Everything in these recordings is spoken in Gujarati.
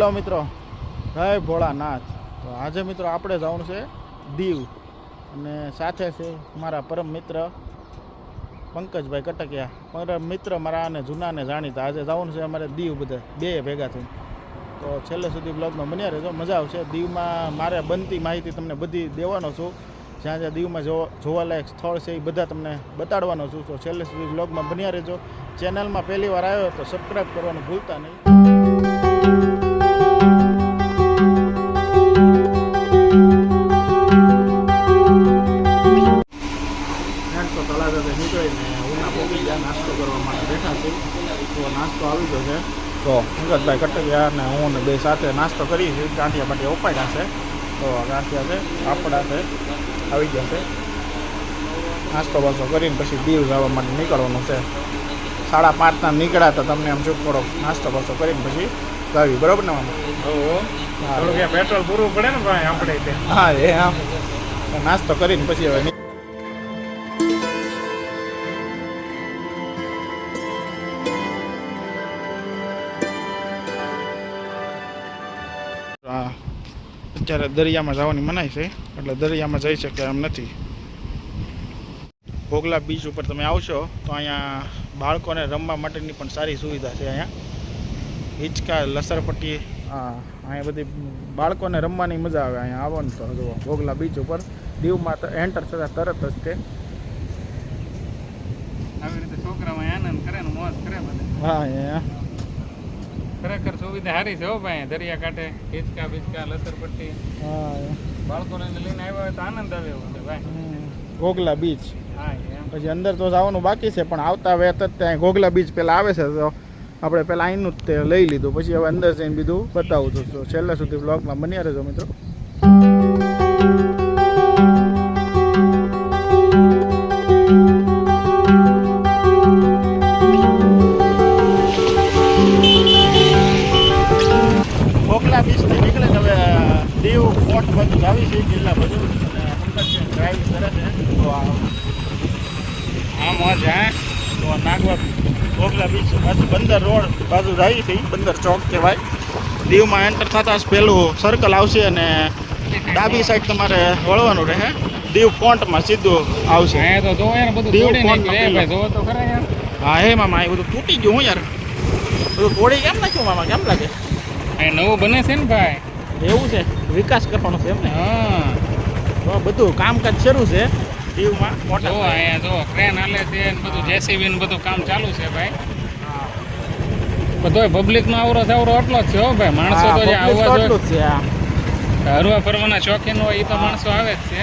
હેલો મિત્રો. હે ભોળાનાથ. તો આજે મિત્રો આપણે જવાનું છે દીવ. અને સાથે છે મારા પરમ મિત્ર પંકજભાઈ કટકિયા. પરમ મિત્ર મારા અને જૂનાને જાણીતા. આજે જવાનું છે અમારે દીવ બધા, બે ભેગા થઈને. તો છેલ્લે સુધી બ્લોગમાં બન્યા રહેજો. મજા આવશે. દીવમાં મારે બનતી માહિતી તમને બધી દેવાનો છું. જ્યાં જ્યાં દીવમાં જોવાલાયક સ્થળ છે એ બધા તમને બતાડવાનો છું. તો છેલ્લે સુધી બ્લોગમાં બન્યા રહેજો. ચેનલમાં પહેલી વાર આવ્યો તો સબસ્ક્રાઈબ કરવાનું ભૂલતા નહીં. અંગતભાઈ કટકિયા અને હું ને બે સાથે નાસ્તો કરી છે ગાંઠિયા માટે ઉપાડ્યા છે. તો ગાંઠિયા છે આપણા છે આવી ગયા છે. નાસ્તો બાસ્તો કરીને પછી દીવ જવા માટે નીકળવાનું છે. સાડા પાંચના નીકળ્યા તો તમને આમ શું કરો નાસ્તો બાસ્તો કરીને પછી ગાવી બરોબર ને મામા? પેટ્રોલ પૂરું પડે ને ભાઈ આપણે હા એ હા. નાસ્તો કરીને પછી હવે અત્યારે દરિયામાં જવાની મનાઈ છે એટલે દરિયામાં જઈ શકે એમ નથી. ભોગલા બીચ ઉપર તમે આવશો તો અહીંયા બાળકોને રમવા માટેની પણ સારી સુવિધા છે અહીંયા. હિંચકા લસરપટ્ટી હા અહીંયા બધી બાળકોને રમવાની મજા આવે અહીંયા. આવો ને તો જુઓ ભોગલા બીચ ઉપર. દીવમાં તો એન્ટર થતાં તરત જ તે. આવી રીતે છોકરામાં આનંદ કરે ને મોજ કરે બધા. હા અહીંયા. ખરેખર સુવિધા સારી છે હો ભાઈ. દરિયા કાંઠે હિંચકા બિચકા લસરપટ્ટી. હા બાળકોને લઈને આવ્યા હોય તો આનંદ આવે એવું છે ભાઈ. ગોગલા બીચ. હા પછી અંદર તો જવાનું બાકી છે પણ આવતા વેત જ ત્યાં ગોગલા બીચ પહેલાં આવે છે તો આપણે પહેલાં અહીંનું જ તે લઈ લીધું. પછી હવે અંદર જઈને બીજું બતાવું છું. તો છેલ્લા સુધી બ્લોગમાં બન્યા રહેજો મિત્રો. નાગવા ઓગલા બીચ બાજુ બંદર રોડ બાજુ જાય છે બંદર ચોક કહેવાય. દીવમાં એન્ટર થતાં જ પેલું સર્કલ આવશે અને ડાબી સાઈડ તમારે વળવાનું રહે. દીવ ફોન્ટમાં સીધું આવશે. દીવ હા હે મામા એ બધું તૂટી ગયું હું યાર. બધું તોડી કેમ નાખ્યું મામા કેમ લાગે? નવું બને છે ને ભાઈ. એવું છે વિકાસ કરવાનો છે એમ ને? હા. બધું કામકાજ શરૂ છે. દીવમાં જો અહીંયા જો ક્રેન હાલે છે બધું જેસીબી ને બધું કામ ચાલુ છે ભાઈ. બધો પબ્લિક નો આવરો આવરો એટલો જ છે હો ભાઈ. માણસો તો જે આવવા હરવા ફરવાના શોખીન હોય એ તો માણસો આવે જ છે.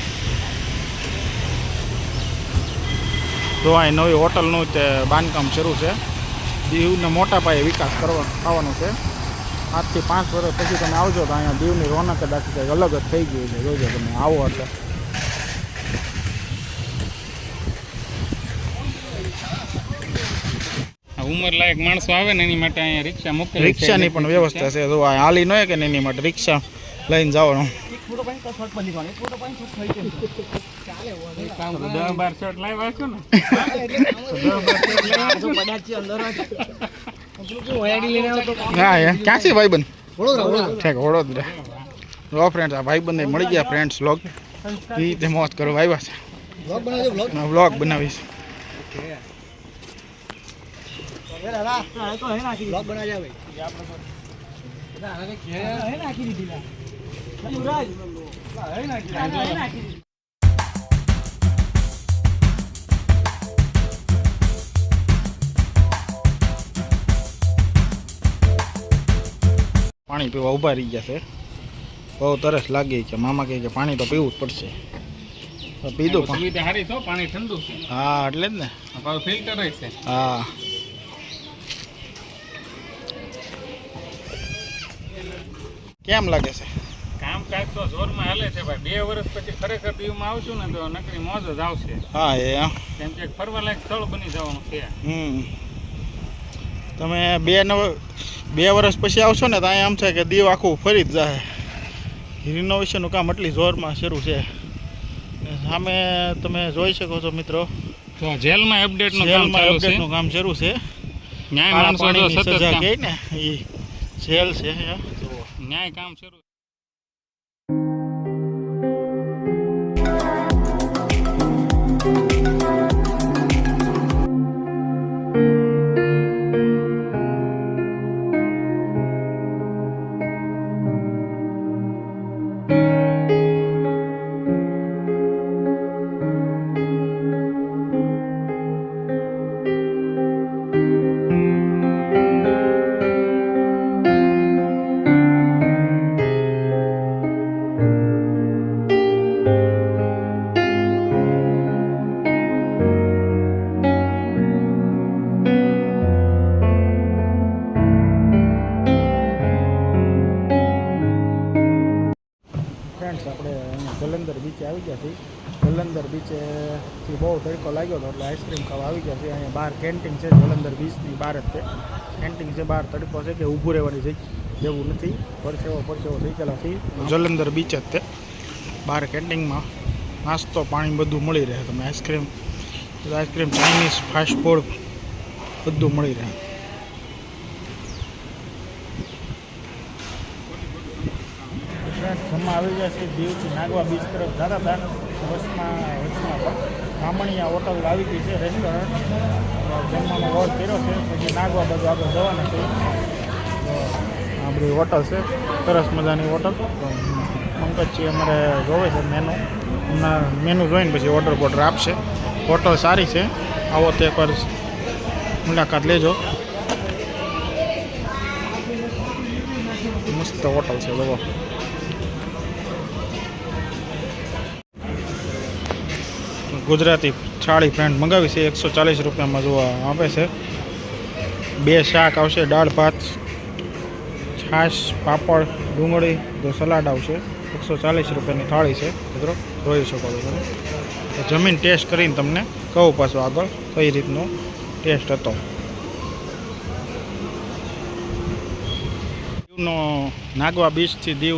તો અહીં નવી હોટલનું તે બાંધકામ શરૂ છે. દીવને મોટા પાયે વિકાસ કરવા થવાનો છે. આજથી પાંચ વર્ષ પછી તમે આવજો તો અહીંયા દીવની રોનક જ આખી કંઈક અલગ જ થઈ ગયું છે. જોજો તમે આવો એટલે. આ ઉંમર લાયક માણસો આવે ને એની માટે અહીંયા રિક્ષા મૂકે રિક્ષાની પણ વ્યવસ્થા છે. જો આ હાલી ન હોય કે ને એની માટે રિક્ષા લઈને જવાનું. લાવ્યા છો ભાઈબંધ? વડોદરા લો ફ્રેન્ડ્સ આ ભાઈબંધ મળી ગયા ફ્રેન્ડ્સ લોગ એ રીતે મોત કરો આવ્યા છે. વ્લોગ બનાવીશ પાણી પીવા ઊભા રહી ગયા છે. બહુ તરસ લાગી કે મામા કહે કે પાણી તો પીવું જ પડશે. તો પીધું પણ. ઠંડુ છે. હા એટલે જ ને. ફિલ્ટર છે. હા. કેમ લાગે છે? કામકાજ તો જોરમાં હાલે છે ભાઈ. બે વર્ષ પછી ખરેખર દીવમાં આવશું ને તો નકરી મોજ જ આવશે. હા એ. કેમ કે ફરવા લાયક સ્થળ બની જવાનું છે. હમ. તમે બે નવ બે વર્ષ પછી આવશો ને તો અહીંયા આમ છે કે દીવ આખું ફરી જ જાય. રિનોવેશનનું કામ એટલી જોરમાં શરૂ છે. સામે તમે જોઈ શકો છો મિત્રો. તો જેલમાં અપડેટનું કામ જેલમાં ચાલુ છે? અપડેટનું કામ શરૂ છે. ન્યાય માણસો સતત કામ- ને એ જેલ છે. ન્યાય કામ શરૂ બીચેથી બહુ તડકો લાગ્યો હતો એટલે આઈસ્ક્રીમ ખાવા આવી ગયા છે. અહીંયા બહાર કેન્ટીન છે જલંધર બીચની બહાર જ છે. કેન્ટીન છે બહાર તડકો છે કે ઊભું રહેવાની છે જેવું નથી. પરસેવો પરસેવો થઈ ગયેલાથી જલંધર બીચ જ તે બહાર કેન્ટીનમાં નાસ્તો પાણી બધું મળી રહે તમે ice cream ice cream Chinese fast food બધું મળી રહે. જમવા આવી ગયા છે દીવથી નાગવા બીચ તરફ. જતા હતા બસમાં વચમાં બ્રાહ્મણીયા હોટલ આવી ગઈ છે રેસ્ટોરન્ટ જમવાનો ઓર્ડર કર્યો છે, પછી નાગવા બાજુ આપણે જવાના છે. આપણી હોટલ છે, સરસ મજાની હોટલ. પંકજજી અમારે જોવે છે મેનુ એમના મેનુ જોઈને પછી ઓર્ડર બોર્ડર આપશે. હોટલ સારી છે. આવો તે પર મુલાકાત લેજો. મસ્ત હોટલ છે જુઓ ગુજરાતી થાળી ફ્રેન્ડ મંગાવી છે, એકસો ચાલીસ રૂપિયામાં જોવા આપે છે. બે શાક આવશે, દાળ, ભાત, છાશ, પાપડ, ડુંગળી, જો સલાડ આવશે. એકસો ચાલીસ રૂપિયાની થાળી છે, મિત્રો. જોઈ શકો તમે. જમીન ટેસ્ટ કરીને તમને કહું પાછું આગળ કઈ રીતનો ટેસ્ટ હતો. દીવનો નાગવા બીચથી દીવ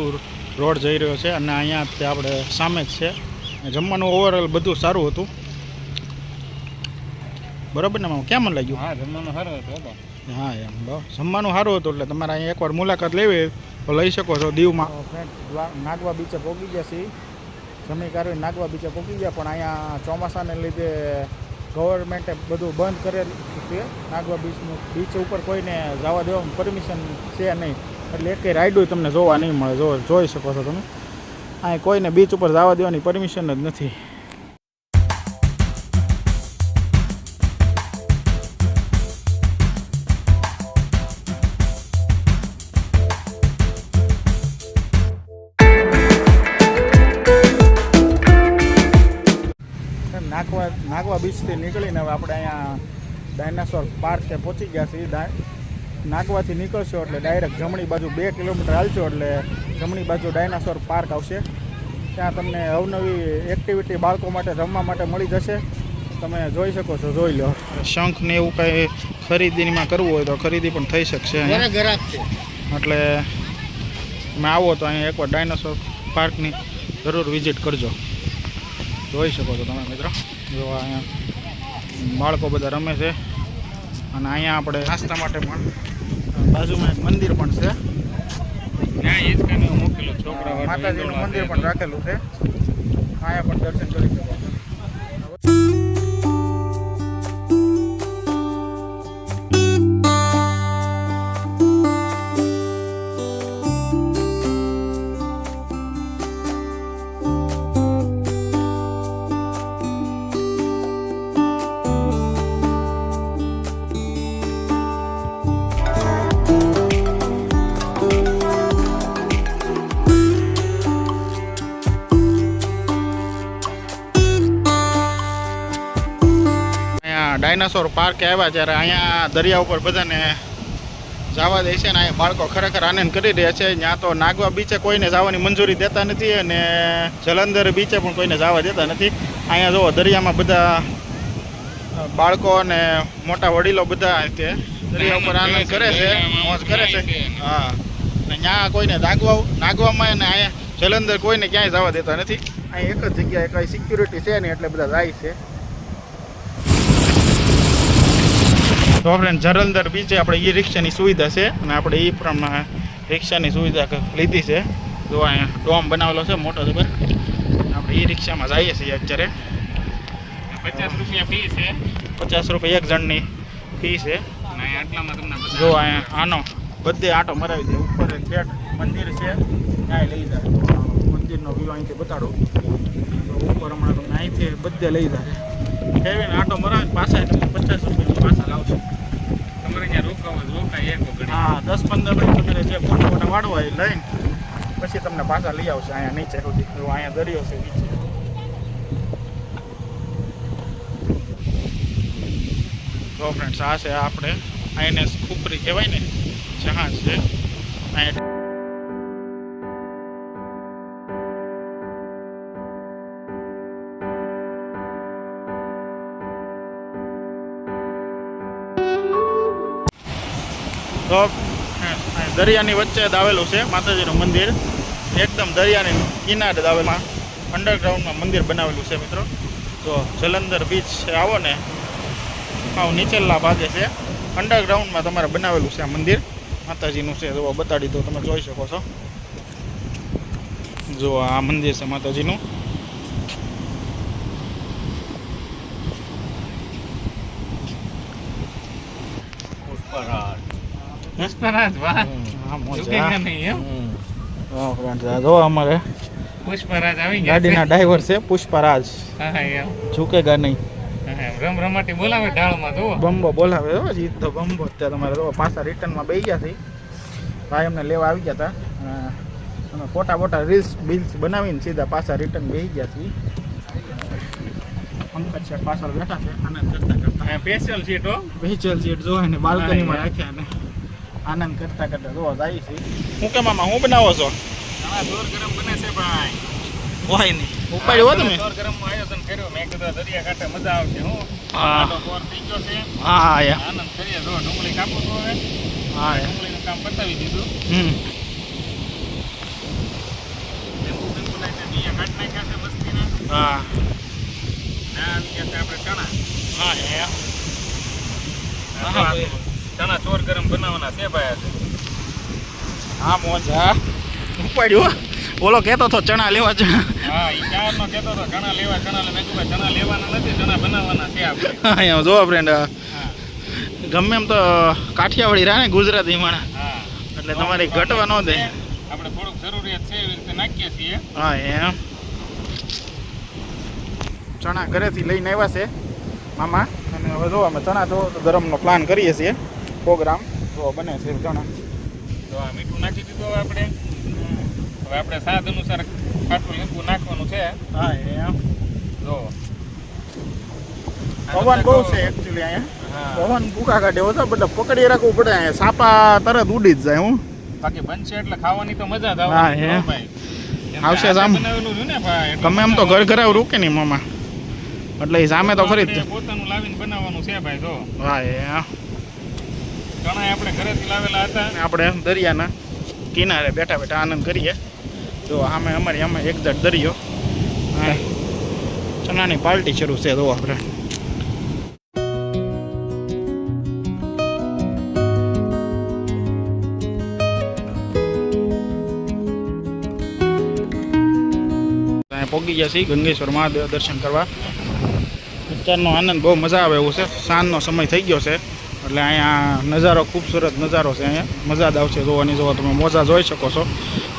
રોડ જઈ રહ્યો છે અને અહીંયાથી આપણે સામે જ છે. જમવાનું ઓવરઓલ બધું સારું હતું. બરાબર ને મામા? કેમ લાગ્યું? હા જમવાનું સારું હતું હા એમ. બસ જમવાનું સારું હતું એટલે તમારે અહીંયા એકવાર મુલાકાત લેવી તો લઈ શકો છો દીવમાં. નાગવા બીચે પહોંચી છીએ. જમી કાઢવી નાગવા બીચે પહોંચી ગયા પણ અહીંયા ચોમાસાને લીધે ગવર્મેન્ટે બધું બંધ કરેલું છે. નાગવા બીચનું બીચ ઉપર કોઈને જવા દેવાનું પરમિશન છે નહીં. એટલે એકે રાઈડું તમને જોવા નહીં મળે. જો જોઈ શકો છો તમે. અહીં કોઈને બીચ ઉપર જવા દેવાની પરમિશન જ નથી. નાગવા નાગવા બીચથી નીકળીને હવે આપણે અહીંયા ડાયનાસોર પાર્કે પહોંચી ગયા છીએ. નાગવાથી નીકળશો એટલે ડાયરેક્ટ જમણી બાજુ બે કિલોમીટર હાલશો એટલે જમણી બાજુ ડાયનાસોર પાર્ક આવશે. ત્યાં તમને અવનવી એક્ટિવિટી બાળકો માટે રમવા માટે મળી જશે. તમે જોઈ શકો છો જોઈ લો. શંખ ને એવું કંઈ ખરીદીમાં કરવું હોય તો ખરીદી પણ થઈ શકશે એટલે તમે આવો તો અહીંયા એકવાર ડાયનાસોર પાર્કની જરૂર વિઝિટ કરજો. જોઈ શકો છો તમે મિત્રો. જો અહીંયા બાળકો બધા રમે છે. અને અહીંયા આપણે નાસ્તા માટે પણ બાજુમાં એક મંદિર પણ છે. માતાજીનું મંદિર પણ રાખેલું છે. અહીંયા પણ દર્શન કરી શકો. ડાયનાસોર પાર્કે આવ્યા જ્યારે અહીંયા દરિયા ઉપર બધાને જવા દે છે ને અહીંયા બાળકો ખરેખર આનંદ કરી રહ્યા છે. ત્યાં તો નાગવા બીચે કોઈને જવાની મંજૂરી દેતા નથી અને જલંધર બીચે પણ કોઈને જવા દેતા નથી. અહીંયા જુઓ, દરિયામાં બધા બાળકો અને મોટા વડીલો બધા તે દરિયા ઉપર આનંદ કરે છે, મોજ કરે છે. હા. અને ત્યાં કોઈને નાગવા નાગવામાં અને અહીંયા જલંધર કોઈને ક્યાંય જવા દેતા નથી. અહીં એક જ જગ્યાએ કઈ સિક્યુરિટી છે ને એટલે બધા જાય છે. તો આપણે જરંદર બીચે આપણે ઈ રિક્ષાની સુવિધા છે અને આપણે એ પ્રમાણે રિક્ષાની સુવિધા લીધી છે. જો અહીંયા ડોમ બનાવેલો છે મોટો જબર આપણે ઈ રિક્ષામાં જઈએ છીએ અત્યારે. પચાસ રૂપિયા ફી છે. પચાસ રૂપિયા એક જણની ફી છે. અને અહીં આટલામાં તમને જો અહીંયા આનો બધે આટો મરાવી દે. ઉપર થેટ મંદિર છે. ત્યાં લઈ જાય. મંદિરનો વ્યૂ અહીંથી બતાડો. તો ઉપર હમણાં તમને અહીંથી બધે લઈ જાય. ફેરવીને આટો મરાવે પાછા પચાસ રૂપિયા પાછા લાવશે. તમારે ત્યાં રોકાવા રોકાય એક હા, દસ પંદર મિનિટ સુધી જે ફોટા ફોટા વાળવા એ લઈને પછી તમને પાછા લઈ આવશે અહીંયા નીચે સુધી. અહીંયા દરિયો છે નીચે. તો ફ્રેન્ડ્સ આ છે આપણે આઈએનએસ ખુપરી કહેવાય ને, જહાજ છે. અહીંયા તો દરિયાની વચ્ચે જ આવેલું છે માતાજીનું મંદિર. એકદમ દરિયાની કિનારે જ અંડરગ્રાઉન્ડમાં મંદિર બનાવેલું છે મિત્રો. તો જલંધર બીચ આવો ને. આવ નીચેલા ભાગે છે. અંડરગ્રાઉન્ડમાં તમારે બનાવેલું છે આ મંદિર. માતાજીનું છે જો બતાડી દો, તમે જોઈ શકો છો. જો આ મંદિર છે માતાજીનું. પુષ્પરાજ વાહ નહીં એમ જો અમારે પુષ્પરાજ આવી ગયા ગાડીના ડ્રાઈવર છે પુષ્પરાજ. ઝૂકેગા નહીં. રમ રમાટી બોલાવે ઢાળમાં જુઓ બમ્બો બોલાવે હો જીત તો બમ્બો જ ત્યાં તમારે જો પાછા રિટર્નમાં બેસી ગયા છે. ભાઈ અમને લેવા આવી ગયા હતા. અમે ફોટા બોટા રીલ્સ બિલ્સ બનાવીને સીધા પાછા રિટર્ન બેસી ગયા છીએ પંકજ છે પાછળ બેઠા છે આનંદ કરતા કરતા. સ્પેશિયલ સીટ હો. વેચેલ સીટ જો ને બાલ્કનીમાં રાખ્યા ને આનંદ કરતા કરતા રોજ આવી છે. હું કે મામા હું બનાવો છો? હા જોર ગરમ બને છે ભાઈ હોય નહીં. ઉપાડ્યો હો તમે. જોર ગરમ આયોજન કર્યું. મેં કીધું દરિયા કાંઠે મજા આવશે હું. હા. બોર થઈ ગયો છે. હા હા યા. આનંદ કરીએ જો ડુંગળી કાપો તો હવે. હા ડુંગળીનું કામ પતાવી દીધું. હમ. લીંબુ બીંબુ લઈને બીયા કાઢી નાખ્યા છે મસ્તીના. હા. ના આવી ગયા છે આપણે ચણા. હા યા. હા, આ ચણા ચોર ગરમ બનાવવાના છે ભાઈ હા મોજા હા. બોલો કેતો તો ચણા લેવા ચણા. હા ઈ ચારનો કેતો હતો ચણા લેવા ચણા લે. મેં કીધું ચણા લેવાના નથી ચણા બનાવવાના છે આપણે. હા જો ફ્રેન્ડ ગમે એમ તો કાઠિયાવાડી રહે ને ગુજરાતી માણસ. હા. એટલે તમારી ઘટવા ન દે. આપણે થોડુંક જરૂરિયાત છે એવી રીતે નાખીએ છીએ. હા એમ. ચણા ઘરેથી લઈને આવ્યા છે મામા. અને હવે જો અમે ચણા તો ગરમનો પ્લાન કરીએ છીએ. પ્રોગ્રામ તો બને છે ચણા તો આ મીઠું નાખી દીધું હવે આપણે. હવે આપણે સ્વાદ અનુસાર ખાટું લીંબુ નાખવાનું છે. હા એમ. જો. પવન બહુ છે એકચ્યુઅલી અહીંયા. પવન ભૂકા કાઢે ઓછા બધા પકડી રાખવું પડે અહીંયા સાપા તરત ઉડી જ જાય હું. બાકી બનશે એટલે ખાવાની તો મજા જ આવે. હા, હે. ભાઈ. આવશે સામ. ગમે એમ તો ઘર આવે. રૂકે નહીં મામા. એટલે સામે તો ખરી જ પોતાનું લાવીને બનાવવાનું છે ભાઈ જો. હા એ ચણા આપણે ઘરેથી લાવેલા હતા આપણે દરિયાના કિનારે બેઠા બેઠા આનંદ કરીએ. તો આમે અમારી આમે એક્ઝેક્ટ દરિયો. હા ચણાની પાર્ટી શરૂ છે તો આપણે. પહોંચી ગયા છીએ ગંગેશ્વર મહાદેવ દર્શન કરવા. અત્યારનો આનંદ બહુ મજા આવે એવું છે. સાંજનો સમય થઈ ગયો છે. એટલે અહીંયા નજારો ખૂબસૂરત નજારો છે અહીંયા. મજા જ આવશે જોવાની, જોવા તમે મોજા જોઈ શકો છો.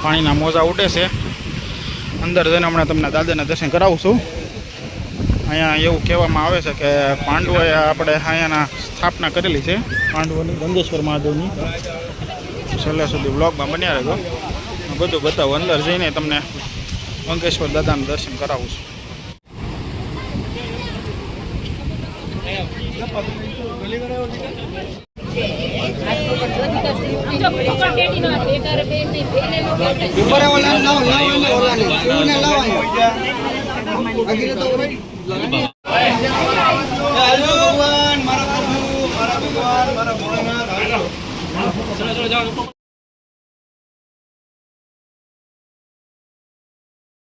પાણીના મોજા ઉડે છે. અંદર જઈને હમણાં તમને દાદાના દર્શન કરાવું છું. અહીંયા એવું કહેવામાં આવે છે કે પાંડવોએ આપણે અહીંયાના સ્થાપના કરેલી છે. પાંડવોની ગંગેશ્વર મહાદેવની. છેલ્લા સુધી બ્લોગમાં બન્યા રહેજો. બધું બતાવું. અંદર જઈને તમને ગંગેશ્વર દાદાના દર્શન કરાવું છું. ભગવાન મારા પ્રભુ મારા ભગવાન મારા ભોળાનાથ